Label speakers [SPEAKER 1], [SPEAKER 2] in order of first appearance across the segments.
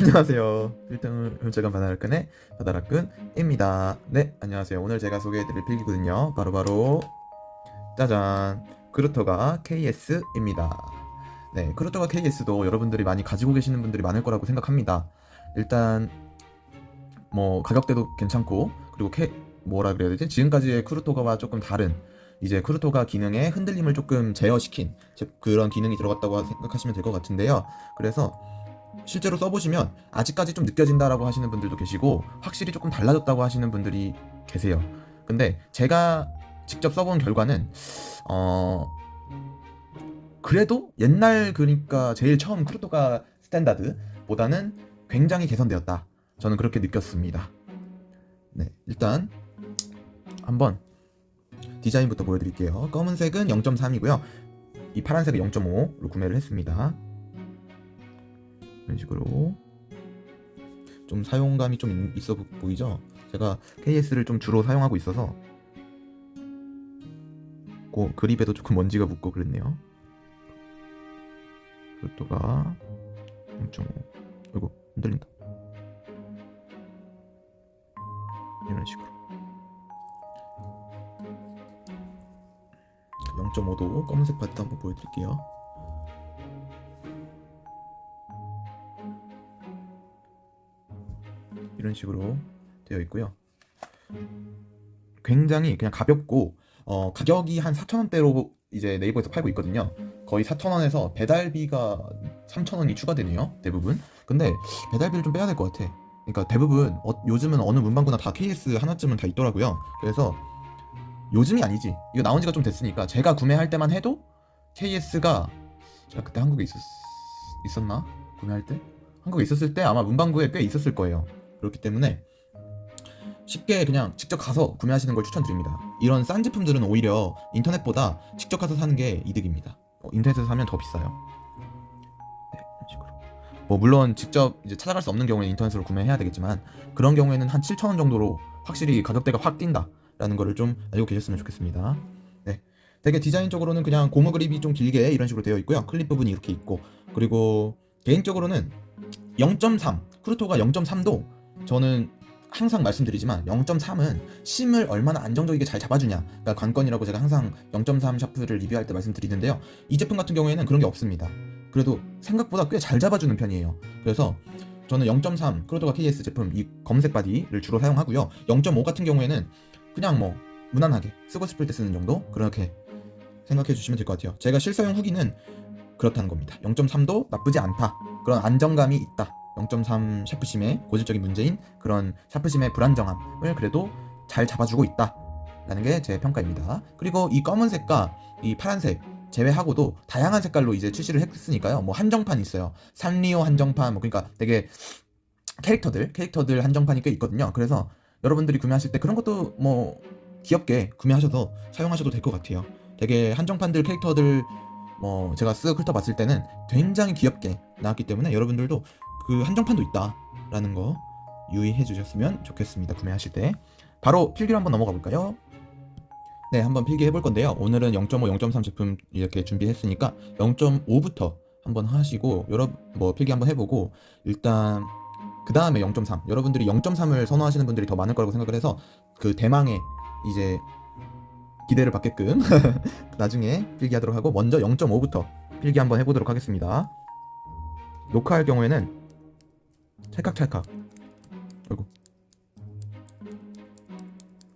[SPEAKER 1] 안녕하세요. 1등 훔쳐간 바다락근의 바다락근입니다. 네, 안녕하세요. 오늘 제가 소개해드릴 필기거든요. 바로바로 짜잔 크루터가 KS입니다. 네, 크루터가 KS도 여러분들이 많이 가지고 계시는 분들이 많을 거라고 생각합니다. 일단 뭐 가격대도 괜찮고 그리고 K 뭐라 그래야 되지? 지금까지의 크루토가와 조금 다른 이제 크루토가 기능에 흔들림을 조금 제어시킨 제- 그런 기능이 들어갔다고 생각하시면 될 것 같은데요. 그래서 실제로 써보시면 아직까지 좀 느껴진다라고 하시는 분들도 계시고 확실히 조금 달라졌다고 하시는 분들이 계세요. 근데 제가 직접 써본 결과는 어 그래도 옛날 그러니까 제일 처음 크루토가 스탠다드보다는 굉장히 개선되었다. 저는 그렇게 느꼈습니다. 네, 일단 한번 디자인부터 보여드릴게요. 검은색은 0.3이고요. 이 파란색은 0.5로 구매를 했습니다. 이런 식으로 좀 사용감이 좀 있- 있어 보- 보이죠? 제가 KS를 좀 주로 사용하고 있어서 고, 그립에도 조금 먼지가 묻고 그랬네요. 그것도가 0.5 이거 흔들린다. 이런 식으로 0.5도 검은색 바트 한번 보여드릴게요. 이런 식으로 되어 있고요. 굉장히 그냥 가볍고 어, 가격이 한 4,000원대로 이제 네이버에서 팔고 있거든요. 거의 4,000원에서 배달비가 3,000원이 추가되네요. 대부분. 근데 배달비를 좀 빼야 될 것 같아. 그러니까 대부분 어, 요즘은 어느 문방구나 다 KS 하나쯤은 다 있더라고요. 그래서 요즘이 아니지. 이거 나온 지가 좀 됐으니까 제가 구매할 때만 해도 KS가 제가 그때 한국에 있었 있었나? 구매할 때? 한국에 있었을 때 아마 문방구에 꽤 있었을 거예요. 그렇기 때문에 쉽게 그냥 직접 가서 구매하시는 걸 추천드립니다. 이런 싼 제품들은 오히려 인터넷보다 직접 가서 사는 게 이득입니다. 어, 인터넷에서 사면 더 비싸요. 네, 이런 식으로. 뭐 물론 직접 이제 찾아갈 수 없는 경우에 인터넷으로 구매해야 되겠지만 그런 경우에는 한 7,000원 정도로 확실히 가격대가 확 뛴다라는 거를 좀 알고 계셨으면 좋겠습니다. 네. 되게 디자인적으로는 그냥 고무 그립이 좀 길게 이런 식으로 되어 있고요. 클립 부분이 이렇게 있고 그리고 개인적으로는 0.3 크루토가 0.3도 저는 항상 말씀드리지만 0.3은 심을 얼마나 안정적이게 잘 잡아주냐가 관건이라고 제가 항상 0.3 샤프를 리뷰할 때 말씀드리는데요. 이 제품 같은 경우에는 그런 게 없습니다. 그래도 생각보다 꽤 잘 잡아주는 편이에요. 그래서 저는 0.3 크로토가 KS 제품 이 검색 바디를 주로 사용하고요. 0.5 같은 경우에는 그냥 뭐 무난하게 쓰고 싶을 때 쓰는 정도 그렇게 생각해 주시면 될 것 같아요. 제가 실사용 후기는 그렇다는 겁니다. 0.3도 나쁘지 않다. 그런 안정감이 있다. 0.3 샤프심의 고질적인 문제인 그런 샤프심의 불안정함을 그래도 잘 잡아주고 있다. 라는 게 제 평가입니다. 그리고 이 검은색과 이 파란색 제외하고도 다양한 색깔로 이제 출시를 했으니까요. 뭐 한정판 있어요. 산리오 한정판, 뭐 그러니까 되게 캐릭터들, 캐릭터들 한정판이 꽤 있거든요. 그래서 여러분들이 구매하실 때 그런 것도 뭐 귀엽게 구매하셔서 사용하셔도 될 것 같아요. 되게 한정판들 캐릭터들 뭐 제가 쓱 훑어봤을 때는 굉장히 귀엽게 나왔기 때문에 여러분들도 그 한정판도 있다라는 거 유의해 주셨으면 좋겠습니다. 구매하실 때 바로 필기로 한번 넘어가 볼까요? 네, 한번 필기해 볼 건데요. 오늘은 0.5, 0.3 제품 이렇게 준비했으니까 0.5부터 한번 하시고 여러 뭐 필기 한번 해보고 일단 그 다음에 0.3 여러분들이 0.3을 선호하시는 분들이 더 많을 거라고 생각을 해서 그 대망의 이제 기대를 받게끔 나중에 필기하도록 하고 먼저 0.5부터 필기 한번 해보도록 하겠습니다. 녹화할 경우에는 찰칵찰칵 아이고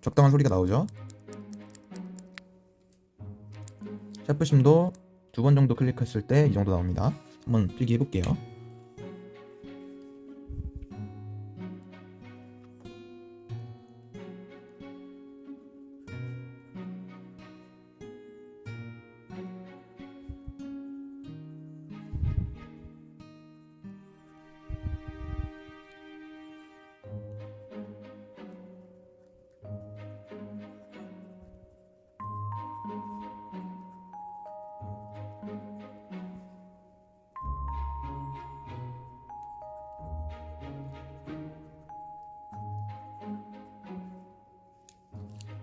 [SPEAKER 1] 적당한 소리가 나오죠. 샤프심도 두 번 정도 클릭했을 때 이 정도 나옵니다. 한번 필기 해볼게요.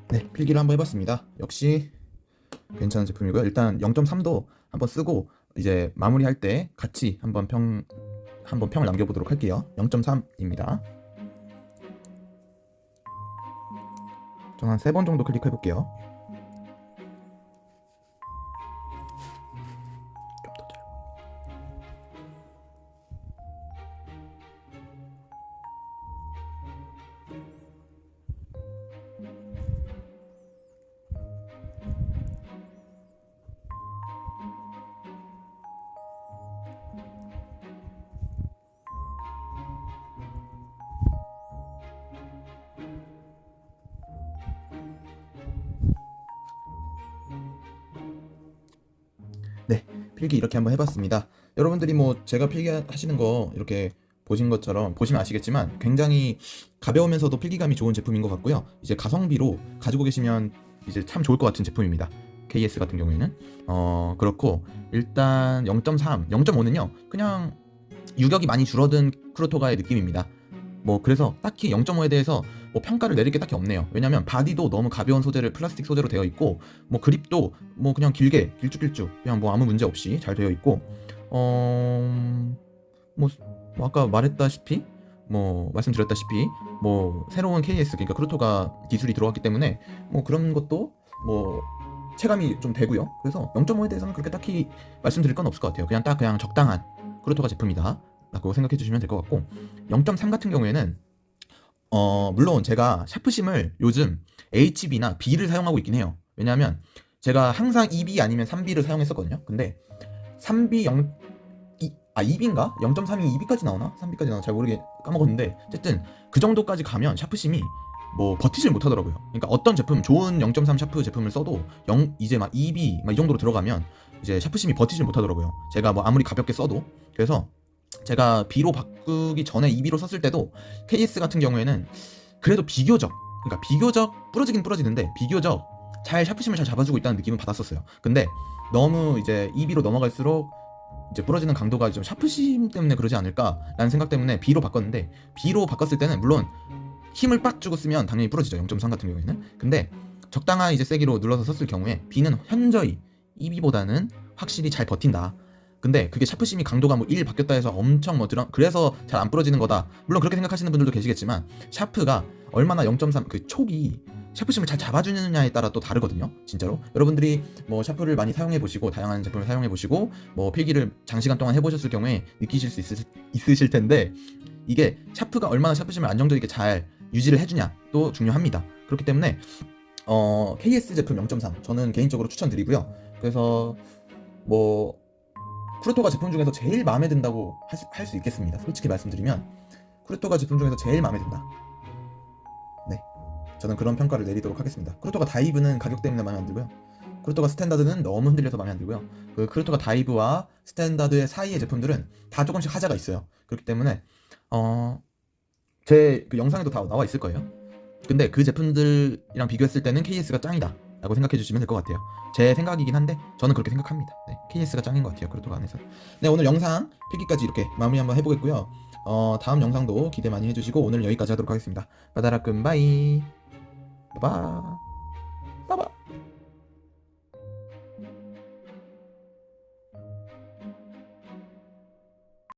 [SPEAKER 1] 네, 필기를 한번 해봤습니다. 역시 괜찮은 제품이고요. 일단 0.3도 한번 쓰고 이제 마무리할 때 같이 한번 평 한번 평을 남겨보도록 할게요. 0.3입니다. 저는 한세 번 정도 클릭해 볼게요. 필기 이렇게 한번 해봤습니다. 여러분들이 뭐 제가 필기 하시는 거 이렇게 보신 것처럼 보시면 아시겠지만 굉장히 가벼우면서도 필기감이 좋은 제품인 것 같고요. 이제 가성비로 가지고 계시면 이제 참 좋을 것 같은 제품입니다. KS 같은 경우에는 어 그렇고 일단 0.3, 0.5는요 그냥 유격이 많이 줄어든 크루토가의 느낌입니다. 뭐 그래서 딱히 0.5에 대해서 뭐 평가를 내릴 게 딱히 없네요. 왜냐면 바디도 너무 가벼운 소재를 플라스틱 소재로 되어 있고 뭐 그립도 뭐 그냥 길게 길쭉길쭉 그냥 뭐 아무 문제 없이 잘 되어 있고 어뭐 뭐 아까 말했다시피 뭐 말씀드렸다시피 뭐 새로운 KS 그러니까 크루토가 기술이 들어왔기 때문에 뭐 그런 것도 뭐 체감이 좀 되고요. 그래서 0.5에 대해서는 그렇게 딱히 말씀드릴 건 없을 것 같아요. 그냥 딱 그냥 적당한 크루토가 제품이다. 라고 생각해 주시면 될 것 같고 0.3 같은 경우에는 어 물론 제가 샤프심을 요즘 HB나 B를 사용하고 있긴 해요. 왜냐하면 제가 항상 2B 아니면 3B를 사용했었거든요. 근데 3B 0 이, 아 2B인가? 0.3이 2B까지 나오나? 3B까지 나오나? 잘 모르게 까먹었는데 어쨌든 그 정도까지 가면 샤프심이 뭐 버티질 못하더라고요. 그러니까 어떤 제품 좋은 0.3 샤프 제품을 써도 0 이제 막 2B 막 이 정도로 들어가면 이제 샤프심이 버티질 못하더라고요. 제가 뭐 아무리 가볍게 써도 그래서 제가 B로 바꾸기 전에 2B로 썼을 때도 KS 같은 경우에는 그래도 비교적 그러니까 비교적 부러지긴 부러지는데 비교적 잘 샤프심을 잘 잡아주고 있다는 느낌은 받았었어요. 근데 너무 이제 2B로 넘어갈수록 이제 부러지는 강도가 좀 샤프심 때문에 그러지 않을까라는 생각 때문에 B로 바꿨는데 B로 바꿨을 때는 물론 힘을 빡 주고 쓰면 당연히 부러지죠. 0.3 같은 경우에는. 근데 적당한 이제 세기로 눌러서 썼을 경우에 B는 현저히 2B보다는 확실히 잘 버틴다. 근데 그게 샤프심이 강도가 뭐 1 바뀌었다 해서 엄청 뭐 들어 그래서 잘 안 부러지는 거다. 물론 그렇게 생각하시는 분들도 계시겠지만 샤프가 얼마나 0.3 그 촉이 샤프심을 잘 잡아주느냐에 따라 또 다르거든요. 진짜로 여러분들이 뭐 샤프를 많이 사용해 보시고 다양한 제품을 사용해 보시고 뭐 필기를 장시간 동안 해보셨을 경우에 느끼실 수 있으, 있으실 텐데 이게 샤프가 얼마나 샤프심을 안정적이게 잘 유지를 해주냐 또 중요합니다. 그렇기 때문에 어, KS 제품 0.3 저는 개인적으로 추천드리고요. 그래서 뭐 쿠르토가 제품 중에서 제일 마음에 든다고 할 수 있겠습니다. 솔직히 말씀드리면 쿠르토가 제품 중에서 제일 마음에 든다. 네, 저는 그런 평가를 내리도록 하겠습니다. 쿠르토가 다이브는 가격 때문에 마음에 안 들고요. 쿠르토가 스탠다드는 너무 흔들려서 마음에 안 들고요. 그 쿠르토가 다이브와 스탠다드의 사이의 제품들은 다 조금씩 하자가 있어요. 그렇기 때문에 어, 제 그 영상에도 다 나와 있을 거예요. 근데 그 제품들이랑 비교했을 때는 KS가 짱이다. 라고 생각해 주시면 될 것 같아요. 제 생각이긴 한데 저는 그렇게 생각합니다. 네, KS가 짱인 것 같아요. 크루토가 안에서. 네, 오늘 영상 필기까지 이렇게 마무리 한번 해보겠고요. 어, 다음 영상도 기대 많이 해주시고 오늘 여기까지 하도록 하겠습니다. 바다라끔 바이. 바바. 바바.